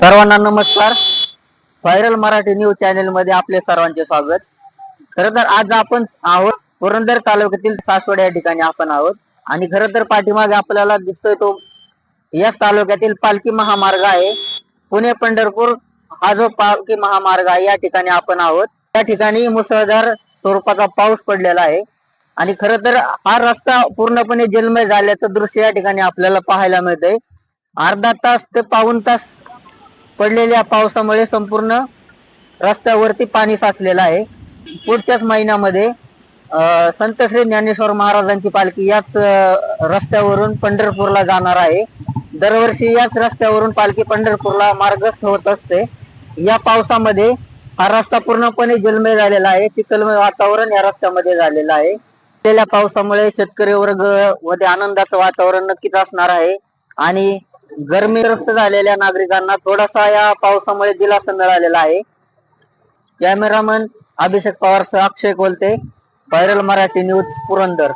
सर्वांना नमस्कार. Viral Marathi news channel मध्ये आपले सर्वांचे स्वागत. खर तर आज आपण आहोत पुरंदर तालुक्यातील सासवड या ठिकाणी आपण आहोत. आणि खर तर पाठीमागे आपल्याला दिसतोय तो याच तालुक्यातील पालखी महामार्ग आहे. पुणे पंढरपूर हा जो पालखी महामार्ग आहे या ठिकाणी आपण आहोत. त्या ठिकाणी मुसळधार स्वरूपाचा पाऊस पडलेला आहे. आणि खर तर हा रस्ता पूर्णपणे जलमय झाल्याचं दृश्य या ठिकाणी आपल्याला पाहायला मिळतंय. अर्धा तास ते पाऊन तास पडलेल्या पावसामुळे संपूर्ण रस्त्यावरती पाणी साचलेलं आहे. पुढच्याच महिन्यामध्ये संत श्री ज्ञानेश्वर महाराजांची पालखी याच रस्त्यावरून पंढरपूरला जाणार आहे. दरवर्षी याच रस्त्यावरून पालखी पंढरपूरला मार्गस्थ होत असते. या पावसामध्ये हा रस्ता पूर्णपणे जलमय झालेला आहे. चिकलमय वातावरण या रस्त्यामध्ये झालेलं आहे. गेलेल्या पावसामुळे शेतकरी वर्गमध्ये आनंदाचं वातावरण नक्कीच असणार आहे. आणि गरमीग्रस्त झालेल्या नागरिकांना थोडासा या पावसामुळे दिलासा मिळालेला आहे. कॅमेरामन अभिषेक पवार सह अक्षय कोलते व्हायरल मराठी न्यूज पुरंदर.